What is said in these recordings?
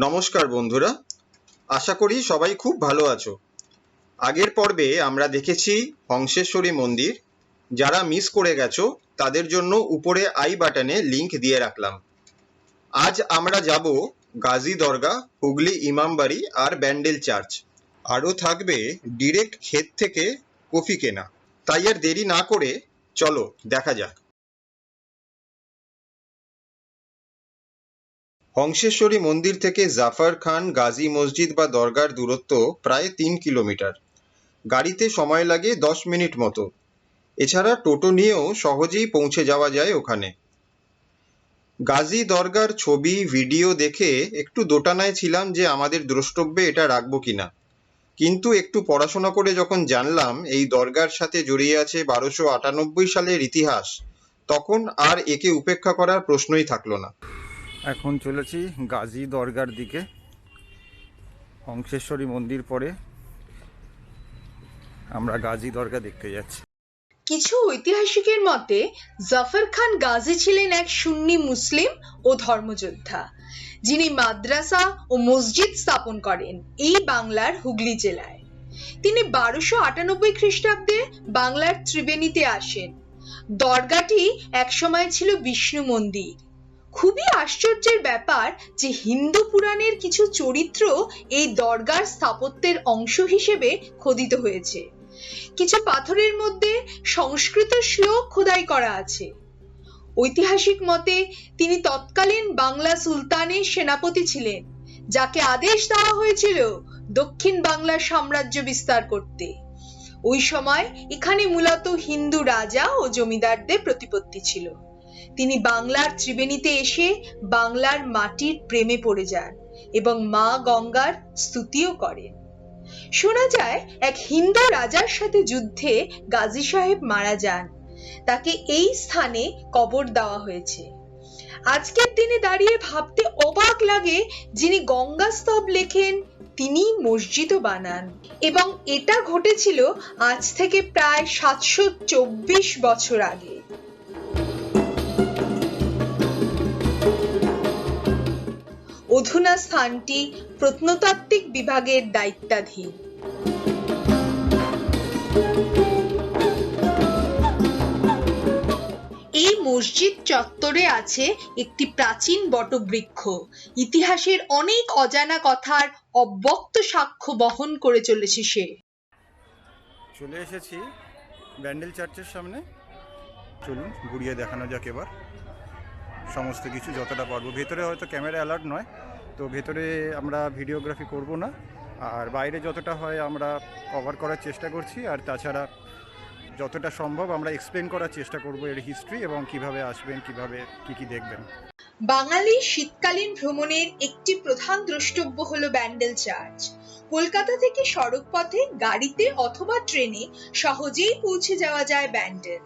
নমস্কার বন্ধুরা, আশা করি সবাই খুব ভালো আছো। আগের পর্বে আমরা দেখেছি হংসেশ্বরী মন্দির, যারা মিস করে গেছো, তাদের জন্য উপরে আই বাটনে লিংক দিয়ে রাখলাম। আজ আমরা যাব গাজী দরগা, হুগলি ইমামবাড়ি আর ব্যান্ডেল চার্চ। আরও থাকবে ডিরেক্ট ক্ষেত থেকে কফি কেনা। তাই আর দেরি না করে চলো, দেখা যাক। হংসেশ্বরী মন্দির থেকে জাফর খান, গাজী মসজিদ বা দরগার দূরত্ব প্রায় তিন কিলোমিটার। গাড়িতে সময় লাগে দশ মিনিট মতো। এছাড়া টোটো নিয়েও সহজেই পৌঁছে যাওয়া যায় ওখানে। গাজী দরগার ছবি, ভিডিও দেখে একটু দোটানায় ছিলাম যে আমাদের দ্রষ্টব্যে এটা রাখব কিনা। কিন্তু একটু পড়াশোনা করে যখন জানলাম এই দরগার সাথে জড়িয়ে আছে বারোশো আটানব্বই সালের ইতিহাস, তখন আর একে উপেক্ষা করার প্রশ্নই থাকল না। এখন চলেছি গাজী দরগার দিকে হংসেশ্বরী মন্দির পরে। আমরা গাজী দরগা দেখতে যাচ্ছি। কিছু ঐতিহাসিকের মতে, জাফর খান গাজী ছিলেন এক সুন্নি মুসলিম ও ধর্মযোদ্ধা, যিনি মাদ্রাসা ও মসজিদ স্থাপন করেন এই বাংলার হুগলি জেলায়। তিনি বারোশো আটানব্বই খ্রিস্টাব্দে বাংলার ত্রিবেণীতে আসেন। দরগাটি একসময় ছিল বিষ্ণু মন্দির খুবই আশ্চর্যের ব্যাপার যে হিন্দু পুরাণের কিছু চরিত্র এই দরগার স্থাপত্যের অংশ হিসেবে খোদিত হয়েছে। কিছু পাথরের মধ্যে সংস্কৃত শ্লোক খোদাই করা আছে। ঐতিহাসিক মতে তিনি তৎকালীন বাংলা সুলতানের সেনাপতি ছিলেন, যাকে আদেশ দেওয়া হয়েছিল দক্ষিণ বাংলার সাম্রাজ্য বিস্তার করতে। ওই সময় এখানে মূলত হিন্দু রাজা ও জমিদারদের প্রতিপত্তি ছিল। তিনি বাংলার ত্রিবেণীতে এসে বাংলার মাটির প্রেমে পড়ে যান এবং মা গঙ্গার স্তুতিও করেন। শোনা যায়, এক হিন্দু রাজার সাথে যুদ্ধে গাজী সাহেব মারা যান। তাকে এই স্থানে কবর দেওয়া হয়েছে। আজকের দিনে দাঁড়িয়ে ভাবতে অবাক লাগে যিনি গঙ্গা স্তব লেখেন, তিনি মসজিদও বানান এবং এটা ঘটেছিল আজ থেকে প্রায় সাতশো চব্বিশ বছর আগে। অধুনা স্থানটি প্রত্নতাত্ত্বিক বিভাগের দায়িত্বাধীন। এই মসজিদ চত্বরে আছে একটি প্রাচীন বটবৃক্ষ। ইতিহাসের অনেক অজানা কথার অব্যক্ত সাক্ষ্য বহন করে চলেছে সে। চলে এসেছি ব্যান্ডেল চার্চের সামনে। চলুন, ঘুরিয়ে দেখানো যাক এবার। সমস্ত কিছু, যতটা পারব। ভেতরে হয়তো ক্যামেরা অ্যালার্ট নয়, তো ভেতরে আমরা ভিডিওগ্রাফি করব না। আর বাইরে যতটা হয় আমরা কভার করার চেষ্টা করছি, আর তাছাড়া যতটা সম্ভব আমরা এক্সপ্লেন করার চেষ্টা করব এর হিস্ট্রি এবং কীভাবে আসবেন, কীভাবে কি কি দেখবেন। বাঙালি শীতকালীন ভ্রমণের একটি প্রধান দ্রষ্টব্য হলো ব্যান্ডেল চার্চ কলকাতা থেকে সড়ক পথে গাড়িতে অথবা ট্রেনে সহজেই পৌঁছে যাওয়া যায় ব্যান্ডেল।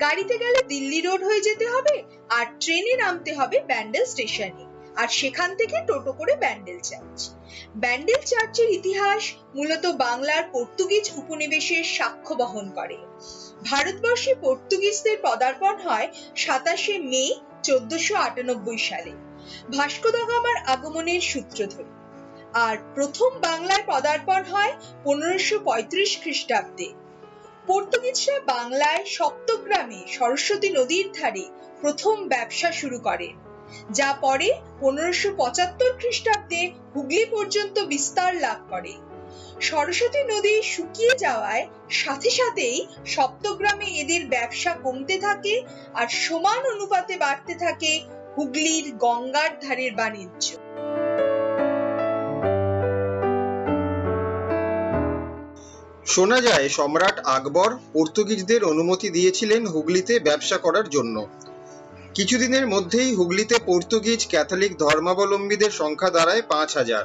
গাড়িতে গেলে দিল্লি রোড হয়ে যেতে হবে আর ট্রেনে নামতে হবে ব্যান্ডেল স্টেশনে। আর সেখান থেকে টোটো করে ব্যান্ডেল চার্চ। ব্যান্ডেল চার্চের ইতিহাস মূলত বাংলার পর্তুগিজ উপনিবেশের সাক্ষ্য বহন করে। ভারতবর্ষে পর্তুগিজদের পদার্পণ হয় সাতাশে মে চোদ্দশো আটানব্বই সালে। ভাস্কো দা গামার আগমনের সূত্র ধরে। আর প্রথম বাংলায় পদার্পণ হয় পনেরোশো পঁয়ত্রিশ খ্রিস্টাব্দে। পর্তুগিজরা বাংলায় সপ্তগ্রামে সরস্বতী নদীর ধারে প্রথম ব্যবসা শুরু করে, যা পরে পনেরোশো পঁচাত্তর খ্রিস্টাব্দে হুগলি পর্যন্ত বিস্তার লাভ করে। সরস্বতী নদী শুকিয়ে যাওয়ায় সাথে সাথেই সপ্তগ্রামে এদের ব্যবসা কমতে থাকে আর সমান অনুপাতে বাড়তে থাকে হুগলির গঙ্গার ধারের বাণিজ্য। শোনা যায়, সম্রাট আকবর পর্তুগিজদের অনুমতি দিয়েছিলেন হুগলিতে ব্যবসা করার জন্য। কিছুদিনের মধ্যেই হুগলিতে পর্তুগিজ ক্যাথলিক ধর্মাবলম্বীদের সংখ্যা দাঁড়ায় পাঁচ হাজার।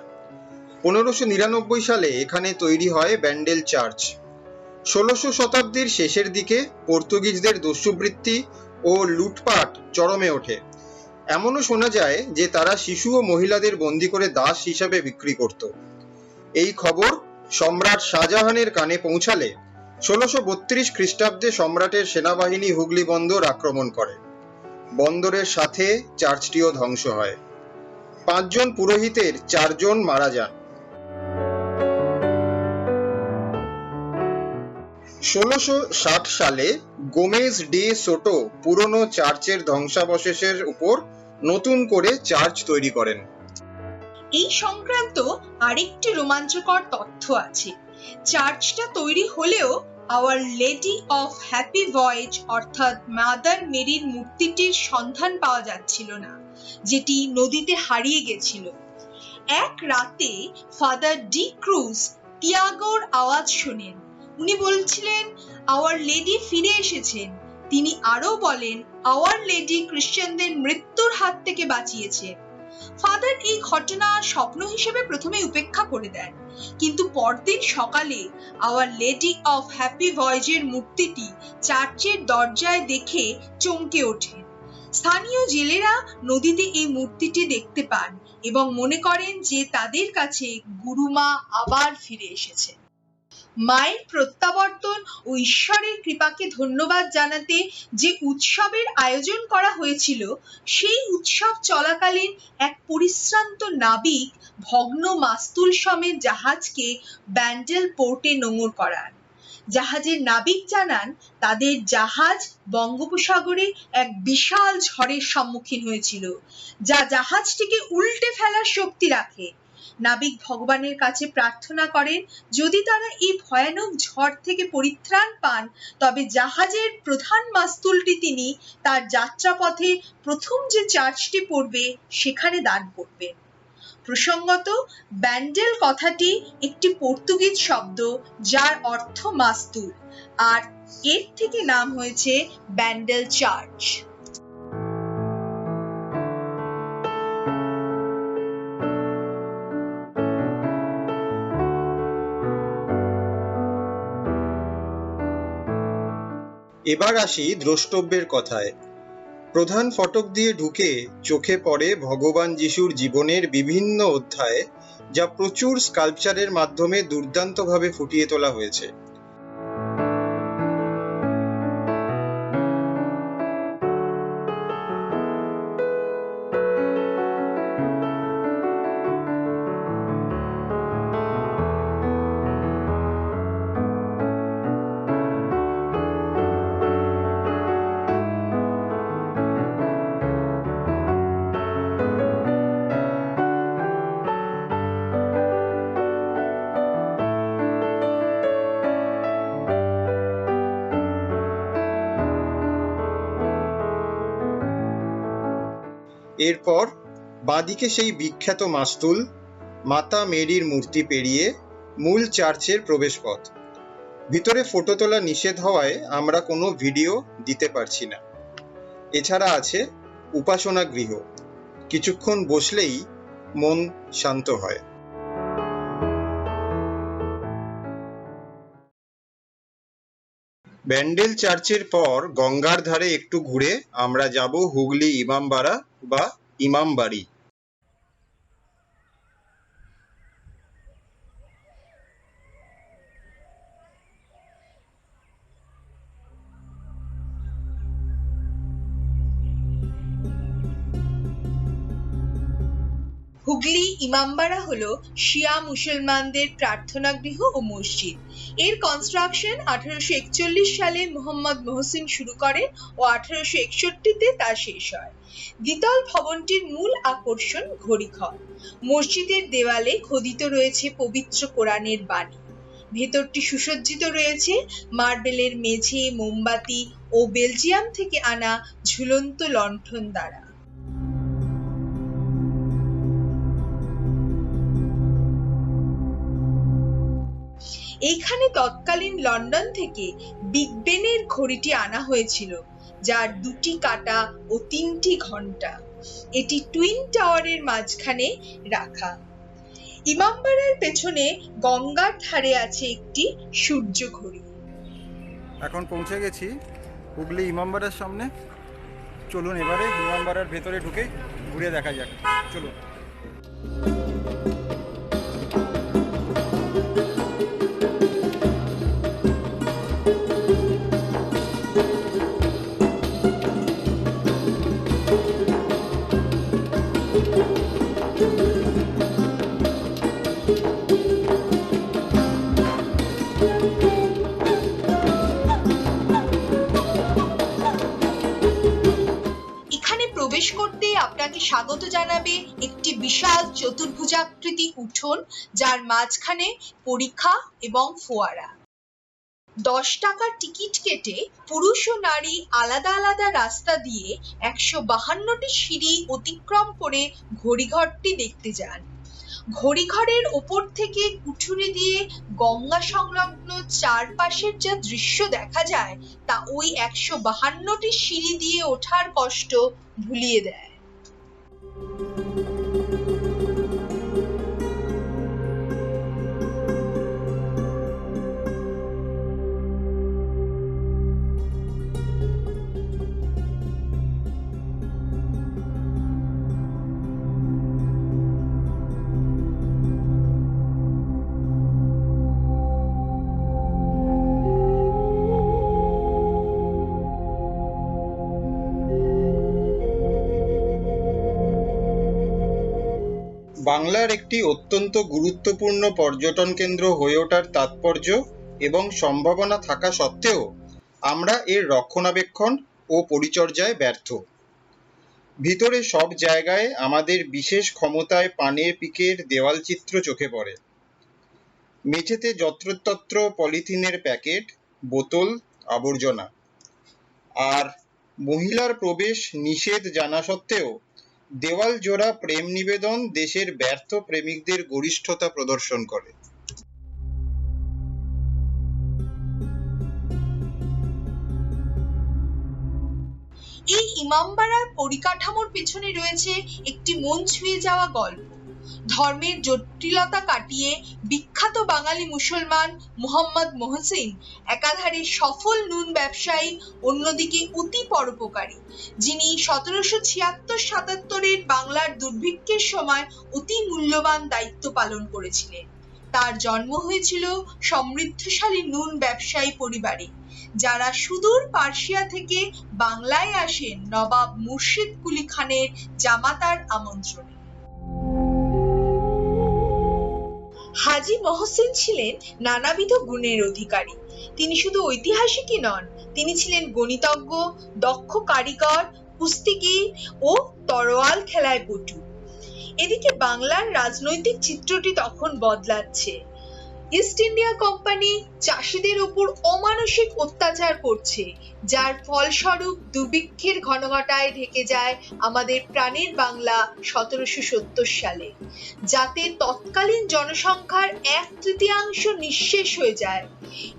পনেরোশো নিরানব্বই সালে এখানে তৈরি হয় ব্যান্ডেল চার্চ। ষোলোশো শতাব্দীর শেষের দিকে পর্তুগিজদের দস্যুবৃত্তি ও লুটপাট চরমে ওঠে। এমনও শোনা যায় যে তারা শিশু ও মহিলাদের বন্দি করে দাস হিসাবে বিক্রি করত। এই খবর সম্রাট শাহজাহানের কানে পৌঁছালে ষোলোশো বত্রিশ খ্রিস্টাব্দে সম্রাটের সেনাবাহিনী হুগলি বন্দর আক্রমণ করে। বন্দরের সাথে চার্চটিও ধ্বংস হয়। পাঁচজন পুরোহিতের চারজন মারা যান। ষোলোশো ষাট সালে গোমেজ ডে সোটো পুরনো চার্চের ধ্বংসাবশেষের উপর নতুন করে চার্চ তৈরি করেন। এই সংক্রান্ত আরেকটি রোমাঞ্চকর তথ্য আছে। চার্চটা তৈরি হলেও Our Lady of Happy Voyage অর্থাৎ মাদার মেরির মূর্তিটির সন্ধান পাওয়া যাচ্ছিল না, যেটি নদীতে হারিয়ে গেছিল। এক রাতে ফাদার ডি ক্রুজ তিয়াগোর আওয়াজ শোনেন। উনি বলছিলেন আওয়ার লেডি ফিরে এসেছেন। তিনি আরও বলেন আওয়ার লেডি খ্রিস্টানদের মৃত্যুর হাত থেকে বাঁচিয়েছেন ফাদার এই ঘটনা স্বপ্ন হিসেবে প্রথমে উপেক্ষা করে দেন। কিন্তু পরদিন সকালে আওয়ার লেডি অফ হ্যাপি ভয়েজের মূর্তিটি চার্চের দরজায় দেখে চমকে ওঠেন স্থানীয় জেলেরা নদীতে এই মূর্তিটি দেখতে পান এবং মনে করেন যে তাদের কাছে গুরুমা আবার ফিরে এসেছে। মায়ের প্রত্যাবর্তন ও ঈশ্বরের কৃপাকে ধন্যবাদ জানাতে যে উৎসবের আয়োজন করা হয়েছিল, সেই উৎসব চলাকালীন এক পরিশ্রান্ত নাবিক ভগ্ন মাস্তুল সমেত জাহাজকে ব্যান্ডেল পোর্টে নোঙর করান। জাহাজের নাবিক জানান, তাদের জাহাজ বঙ্গোপসাগরে এক বিশাল ঝড়ের সম্মুখীন হয়েছিল, যা জাহাজটিকে উল্টে ফেলার শক্তি রাখে। নাবিক ভগবানের কাছে প্রার্থনা করেন, যদি তারা এই ভয়ানক ঝড় থেকে পরিত্রাণ পান, তবে জাহাজের প্রধান মাস্তুলটি তিনি তার যাত্রাপথে প্রথম যে চার্চটি পড়বে, সেখানে দান করবেন। প্রসঙ্গত, ব্যান্ডেল কথাটি একটি পর্তুগিজ শব্দ, যার অর্থ মাস্তুল, আর এর থেকে নাম হয়েছে ব্যান্ডেল চার্চ। এবার আসি দ্রষ্টব্যের কথায়। প্রধান ফটক দিয়ে ঢুকে চোখে পড়ে ভগবান যিশুর জীবনের বিভিন্ন অধ্যায়, যা প্রচুর স্কাল্পচারের মাধ্যমে দুর্দান্তভাবে ফুটিয়ে তোলা হয়েছে। এরপর বাঁদিকে সেই বিখ্যাত মাস্তুল, মাতা মেরির মূর্তি পেরিয়ে মূল চার্চের প্রবেশপথ। ভিতরে ফটো তোলা নিষেধ হওয়ায় আমরা কোনো ভিডিও দিতে পারছি না। এছাড়া আছে উপাসনা গৃহ। কিছুক্ষণ বসলেই মন শান্ত হয়। ব্যান্ডেল চার্চের পর গঙ্গার ধারে একটু ঘুরে আমরা যাব হুগলি ইমামবাড়া বা ইমামবাড়ি। হুগলি ইমামবাড়া হলো শিয়া মুসলমানদের প্রার্থনা গৃহ ও মসজিদ। এর কনস্ট্রাকশন আঠারোশো একচল্লিশ সালে মোহাম্মদ মহসিন শুরু করে ও আঠারোশো একষট্টিতে তা শেষ হয়। দ্বিতল ভবনটির মূল আকর্ষণ ঘড়িঘর। মসজিদের দেওয়ালে খোদিত রয়েছে পবিত্র কোরআনের বাণী। ভেতরটি সুসজ্জিত রয়েছে, মার্বেলের মেঝে, মোমবাতি ও বেলজিয়াম থেকে আনা ঝুলন্ত লণ্ঠন দ্বারা। এইখানে তৎকালীন লন্ডন থেকে বিগ বেনের ঘড়িটি আনা হয়েছিল, যার দুটি কাটা ও তিনটি ঘণ্টা। এটি টুইন টাওয়ারের মাঝখানে রাখা। ইমামবাড়ার পেছনে গঙ্গার ধারে আছে একটি সূর্য ঘড়ি। এখন পৌঁছে গেছি হুগলি ইমামবাড়ার সামনে। চলুন এবারে ইমামবাড়ার ভেতরে ঢুকে ঘুরে দেখা যাক। চলুন। জানাবে একটি বিশাল চতুর্ভুজাকৃতি উঠোন, যার মাঝখানে পরীক্ষা এবং ফোয়ারা। দশ টাকার টিকিট কেটে পুরুষ ও নারী আলাদা আলাদা রাস্তা দিয়ে একশো বাহান্নটি সিঁড়ি অতিক্রম করে ঘড়িঘরটি দেখতে যান। ঘড়িঘরের ওপর থেকে কুঠুরি দিয়ে গঙ্গা সংলগ্ন চারপাশের যা দৃশ্য দেখা যায়, তা ওই একশো বাহান্নটি সিঁড়ি দিয়ে ওঠার কষ্ট ভুলিয়ে দেয়। Thank you. বাংলার একটি অত্যন্ত গুরুত্বপূর্ণ পর্যটন কেন্দ্র হয়ে ওঠার তাৎপর্য এবং সম্ভাবনা থাকা সত্ত্বেও আমরা এর রক্ষণাবেক্ষণ ও পরিচর্যায় ব্যর্থ। ভিতরে সব জায়গায় আমাদের বিশেষ ক্ষমতায় পানের পিকের দেওয়াল চিত্র চোখে পড়ে। মেঝেতে যত্রতত্র পলিথিনের প্যাকেট, বোতল, আবর্জনা। আর মহিলার প্রবেশ নিষেধ জানা সত্ত্বেও দেওয়াল জোড়া প্রেম নিবেদন দেশের ব্যর্থ প্রেমিকদের গরিষ্ঠতা প্রদর্শন করে। এই ইমামবাড়ার পরিকাঠামোর পিছনে রয়েছে একটি মন ছুঁয়ে যাওয়া গল্প। ধর্মের জটিলতা কাটিয়ে বিখ্যাত বাঙালি মুসলমান মুহাম্মদ মহসিন একাধারে সফল নুন ব্যবসায়ী, অন্যদিকে অতি পরোপকারী। যিনি সতেরোশো ছিয়াত্তর সাতাত্তরের বাংলার দুর্ভিক্ষের সময় অতি মূল্যবান দায়িত্ব পালন করেছিলেন। তার জন্ম হয়েছিল সমৃদ্ধশালী নুন ব্যবসায়ী পরিবারে, যারা সুদূর পার্সিয়া থেকে বাংলায় আসেন নবাব মুর্শিদ কুলি খানের জামাতার আমন্ত্রণে। হাজি মহসেন ছিলেন নানাবিধ গুণের অধিকারী। তিনি শুধু ঐতিহাসিকই নন, তিনি ছিলেন গণিতজ্ঞ, দক্ষ কারিগর, কুস্তিগির ও তরোয়াল খেলায় পটু। এদিকে বাংলার রাজনৈতিক চিত্রটি তখন বদলাচ্ছে। ইস্ট ইন্ডিয়া কোম্পানি চাষিদের উপর অমানসিক অত্যাচার করছে, যার ফলস্বরূপ দুর্ভিক্ষের ঘনঘটায় ঢেকে যায় আমাদের প্রাণের বাংলা সতেরোশো সত্তর সালে, যাতে তৎকালীন জনসংখ্যার এক তৃতীয়াংশ নিঃশেষ হয়ে যায়।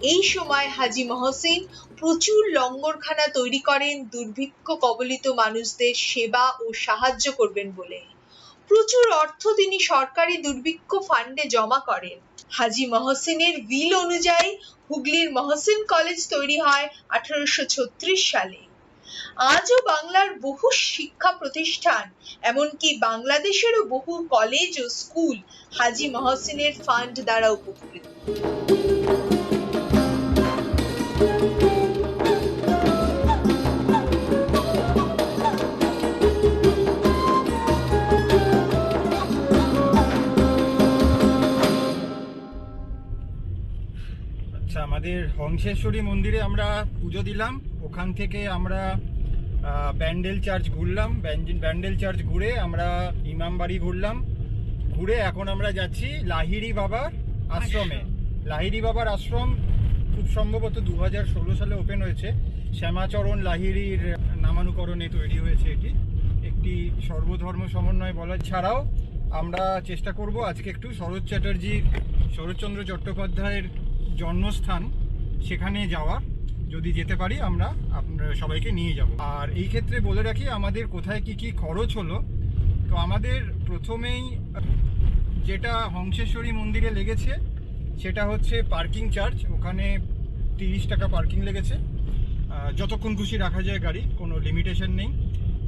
এই সময় হাজি মহসিন প্রচুর লঙ্গরখানা তৈরি করেন দুর্ভিক্ষ কবলিত মানুষদের সেবা ও সাহায্য করবেন বলে। প্রচুর অর্থ তিনি সরকারি দুর্ভিক্ষ ফান্ডে জমা করেন। হাজি মহসিনের বিল অনুযায়ী হুগলির মহসিন কলেজ তৈরি হয় আঠারোশো ছত্রিশ সালে। আজও বাংলার বহু শিক্ষা প্রতিষ্ঠান, এমনকি বাংলাদেশেরও বহু কলেজ ও স্কুল হাজি মহসিনের ফান্ড দ্বারা উপকৃত। আমাদের হংসেশ্বরী মন্দিরে আমরা পুজো দিলাম। ওখান থেকে আমরা ব্যান্ডেল চার্চ ঘুরলাম ব্যান্ড- ব্যান্ডেল চার্চ ঘুরে আমরা ইমামবাড়ি ঘুরলাম। ঘুরে এখন আমরা যাচ্ছি লাহিড়ি বাবার আশ্রমে। লাহিড়ি বাবার আশ্রম খুব সম্ভবত দু হাজার ষোলো সালে ওপেন হয়েছে। শ্যামাচরণ লাহিড়ির নামানুকরণে তৈরি হয়েছে এটি। একটি সর্বধর্ম সমন্বয় বলা ছাড়াও আমরা চেষ্টা করব আজকে একটু শরৎ চ্যাটার্জির শরৎচন্দ্র চট্টোপাধ্যায়ের জন্মস্থান সেখানে যাওয়ার, যদি যেতে পারি আমরা, আপনারা সবাইকে নিয়ে যাব। আর এই ক্ষেত্রে বলে রাখি, আমাদের কোথায় কি কি খরচ হলো, তো আমাদের প্রথমেই, যেটা হংসেশ্বরী মন্দিরে লেগেছে, সেটা হচ্ছে পার্কিং চার্জ। ওখানে তিরিশ টাকা পার্কিং লেগেছে। যতক্ষণ খুশি রাখা যায় গাড়ি, কোনো লিমিটেশন নেই।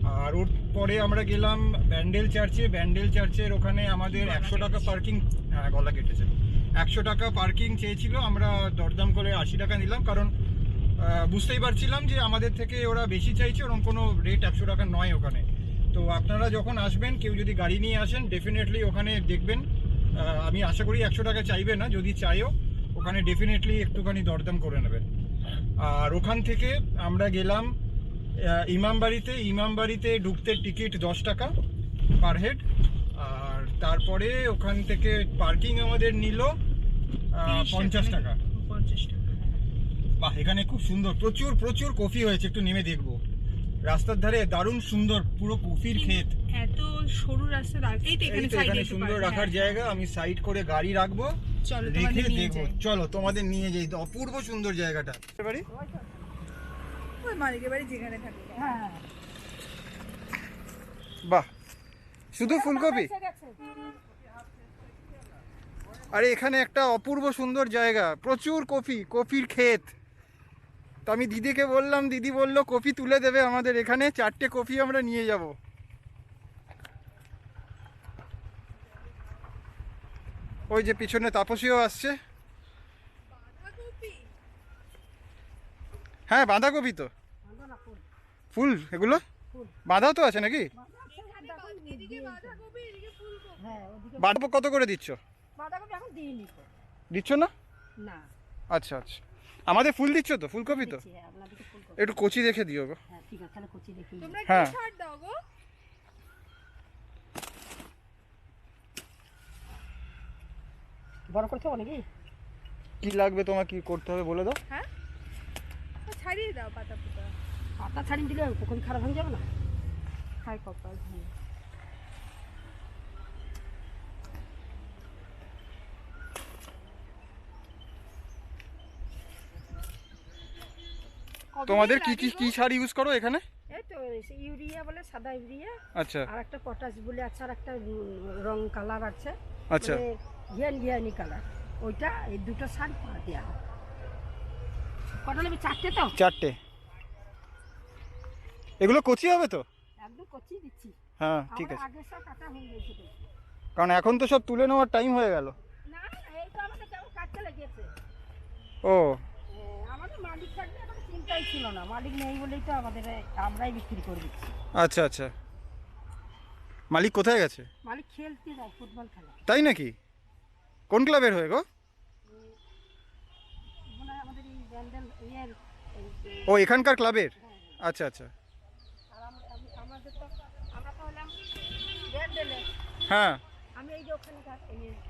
আর ওর পরে আমরা গেলাম ব্যান্ডেল চার্চে। ব্যান্ডেল চার্চের ওখানে আমাদের একশো টাকা পার্কিং হ্যাঁ গলা কেটেছে। একশো টাকা পার্কিং চেয়েছিল, আমরা দরদাম করে আশি টাকা নিলাম, কারণ বুঝতেই পারছিলাম যে আমাদের থেকে ওরা বেশি চাইছে ওরকম কোনো রেট একশো টাকা নয় ওখানে। তো আপনারা যখন আসবেন, কেউ যদি গাড়ি নিয়ে আসেন ডেফিনেটলি ওখানে দেখবেন আমি আশা করি একশো টাকা চাইবে না, যদি চাইও ওখানে ডেফিনেটলি একটুখানি দরদাম করে নেবেন। আর ওখান থেকে আমরা গেলাম ইমামবাড়িতে ইমামবাড়িতে ঢুকতে টিকিট দশ টাকা পার হেড তারপরে ওখান থেকে পার্কিং আমাদের নিল পঞ্চাশ টাকা। পঞ্চাশ টাকা। বাহ এখানে খুব সুন্দর। প্রচুর প্রচুর কফি হয়েছে একটু নেমে দেখব। রাস্তার ধারে দারুণ সুন্দর পুরো কফির ক্ষেত। এত সরু রাস্তা এখানে সুন্দর রাখার হ্যাঁ। জায়গা আমি সাইড করে গাড়ি রাখব চলো রেখে দেখব। চলো তোমাদের নিয়ে যাই অপূর্ব সুন্দর জায়গাটা। বাড়ি? ওই মালিকের বাড়ি যেখানে থাকে। বাহ। শুধু ফুলকপি? আরে এখানে একটা অপূর্ব সুন্দর জায়গা। প্রচুর কফি কফির ক্ষেত। তো আমি দিদিকে বললাম দিদি বলল কফি তুলে দেবে আমাদের এখানে চারটে কফি আমরা নিয়ে যাব। ওই যে পিছনে তাপসীও আসছে। হ্যাঁ বাঁধাকপি তো। ফুল। এগুলো? বাঁধাও তো আছে নাকি? বাঁধাকপি কত করে দিচ্ছ? বাঁধাকপি এখন দিইনি দিচ্ছ না? না। আচ্ছা আচ্ছা। আমাদের ফুল দিচ্ছ তো? ফুলকপি তো? হ্যাঁ, একটু কচি দেখে দিও গো। হ্যাঁ হ্যাঁ। ছাড় দাও গো। বড় করতে হবে নাকি কি লাগবে তোমার কি করতে হবে বলে দাও। হ্যাঁ? ছাড়িয়ে দাও পাতা পুতা পাতা ছাড়িয়ে দিলে কখন খারাপ হয়ে যাবে না? খাই কপাল তোমাদের কি কি কি সার ইউজ করো এখানে? এই তো ইউরিয়া বলে সাদা ইউরিয়া। আচ্ছা। আর একটা পটাশ বলে আছে আর একটা রং কালার আছে। আচ্ছা। মানে ঘিয়ান ঘিয়ানি কালার ওইটা এই দুটো সার পা দেওয়া হয় কটা নেবে? চারটে তো? চারটে। এগুলো কচি হবে তো? একদম কচি দিচ্ছি। হ্যাঁ ঠিক আছে। আগে সব কাটা হয়ে গেছে কারণ এখন তো সব তুলে নেওয়ার টাইম হয়ে গেল। না না এই তো আমাদের কেমন কাটতে লেগেছে। ও হ্যাঁ, আমাদের মালিক থাকলে চিন্তাই ছিল না। মালিক নেই বলেই তো আমাদের আমরাই বিক্রি করে দিচ্ছি। আচ্ছা আচ্ছা। মালিক কোথায় গেছে? মালিক খেলতে যায় ফুটবল খেলা। তাই নাকি? কোন ক্লাবের হয়ে গো? আমাদের এই ব্যান্ডেল ইয়ের ও এখানকার ক্লাবের? আচ্ছা আচ্ছা। আর আমরা- আমি- আমাদের তো আমরা তো হলাম ব্যান্ডেলে। হ্যাঁ। আমি এই যে ওখানে কাজ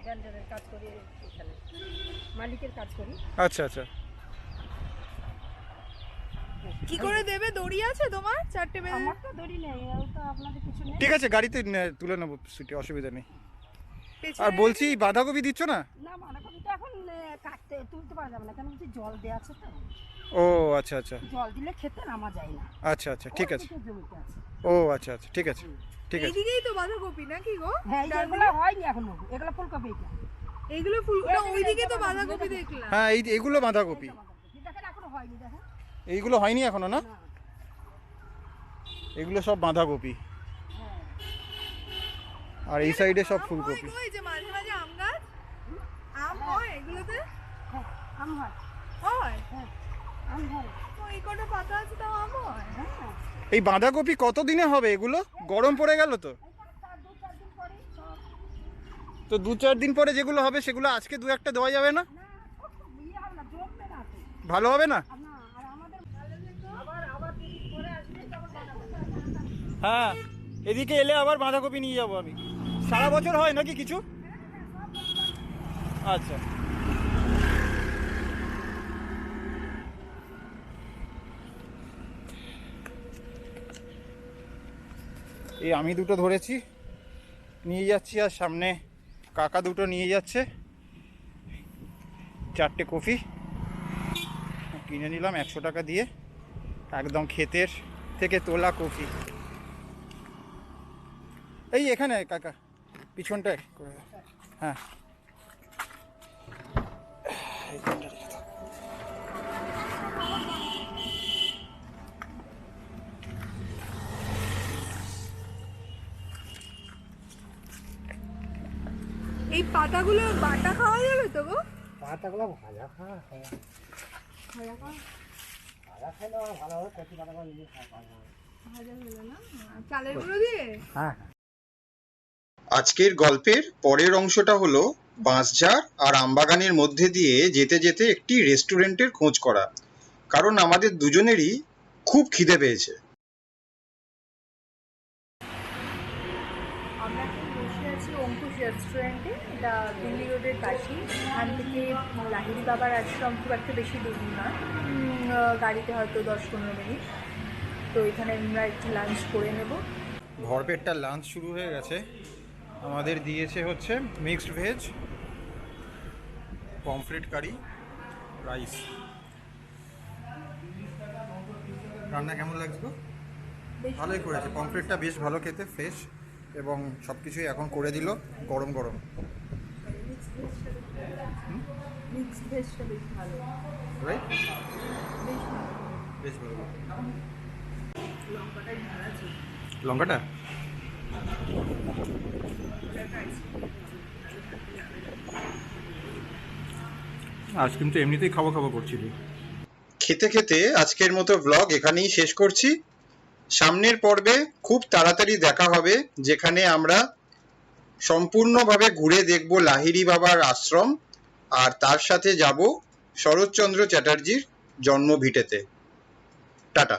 ব্যান্ডেলের কাজ করি এখানে। মালিকের কাজ করি। আচ্ছা আচ্ছা। কি করে দেবে? দড়ি আছে তোমার? চারটে বেঁধে আমার তো দড়ি নেই ও তো আপনাদের কিছু নেই। ঠিক আছে গাড়িতে নে- তুলে নেব সেটি অসুবিধা নেই। পেছনে আর বলছি বাঁধাকপি দিচ্ছ না? না বাঁধাকপি তো এখন এ, কাটতে তুলতে পারা যাবে না কেন বলছি জল দেওয়া আছে তো। ও আচ্ছা আচ্ছা। জল দিলে খেতে নামা যায় না। আচ্ছা আচ্ছা ঠিক আছে। ওই জমিতে আছে। ও আচ্ছা আচ্ছা ঠিক আছে ঠিক আছে। এইদিকেই তো বাঁধাকপি নাকি গো? হ্যাঁ এই যে এগুলো হয়নি এখনও এগুলো ফুলকপি। এটা এইগুলো ফুল না ওইদিকে তো বাঁধাকপি দেখলাম। হ্যাঁ এই এইগুলো বাঁধাকপি দেখেন এখনও হয়নি দেখেন এইগুলো হয়নি এখনও না? এগুলো সব বাঁধাকপি। আর এই সাইডে সব ফুলকপি। এই যে মাঝে মাঝে আম গাছ। আম হয় এগুলোতে? হ্যাঁ আম হয়। হয়? হ্যাঁ আম হয়। তো এই কটা পাতা আছে তাও আম হয়? হ্যাঁ। এই বাঁধাকপি কতদিনে হবে এগুলো? গরম পড়ে গেল তো? চার দু চার দিন পরে সব তো দু চার দিন পরে যেগুলো হবে সেগুলো আজকে দু একটা দেওয়া যাবে না? ভালো হবে না আর না আর আমাদের আবার আবার দুদিন পরে আসবে তখন বাঁধাকপি হ্যাঁ এদিকে এলে আবার বাঁধাকপি নিয়ে যাব আমি। সারা বছর হয় নাকি কিছু? আচ্ছা। এই আমি দুটো ধরেছি, নিয়ে যাচ্ছি আর সামনে কাকা দুটো নিয়ে যাচ্ছে। চারটে কফি। কিনে নিলাম একশো টাকা দিয়ে। একদম ক্ষেতের থেকে তোলা কফি। এই এখানে কাকা পিছনটায় করে হ্যাঁ। এই পাতাগুলো বাটা খাওয়া যাবে তো গো? পাতাগুলো ভাজা খাওয়া হয়। ভাজা খাওয়া? ভাজা খাইলে ভালো হবে কচি পাতাগুলো নিজে খাওয়া ভাজা হলো না? চালের গুঁড়ো দিয়ে? হ্যাঁ। আজকের গল্পের পরের অংশটা হলো বাঁশঝাড় আর আমবাগানের মধ্যে দিয়ে যেতে যেতে একটি রেস্টুরেন্টের খোঁজ করা। কারণ আমাদের দুজনেরই খুব খিদে পেয়েছে। রেস্টুরেন্টে এটা দিল্লি রোডের পাশেই এখান থেকে লাহিড়ি বাবার আশ্রম খুব একটা বেশি দূর নয় গাড়িতে হয়তো দশ পনেরো মিনিট। তো এখানে আমরা একটু লাঞ্চ করে নেব। ভরপেটটা লাঞ্চ শুরু হয়ে গেছে। আমাদের দিয়েছে হচ্ছে mixed veg pomfret curry rice রান্না কেমন লাগছে ভালোই করেছে। পমফ্রেটটা বেশ ভালো খেতে ফ্রেশ এবং সব কিছুই এখন করে দিল গরম গরম। বেশ ভালো। লঙ্কাটা? আজ কিন্তু এমনিতেই খাওয়া খাওয়া করছিলি খেতে খেতে আজকের মতো ব্লগ এখানেই শেষ করছি। সামনের পর্বে খুব তাড়াতাড়ি দেখা হবে, যেখানে আমরা সম্পূর্ণভাবে ঘুরে দেখব লাহিড়ি বাবার আশ্রম, আর তার সাথে যাব শরৎচন্দ্র চ্যাটার্জির জন্মভিটেতে। টাটা।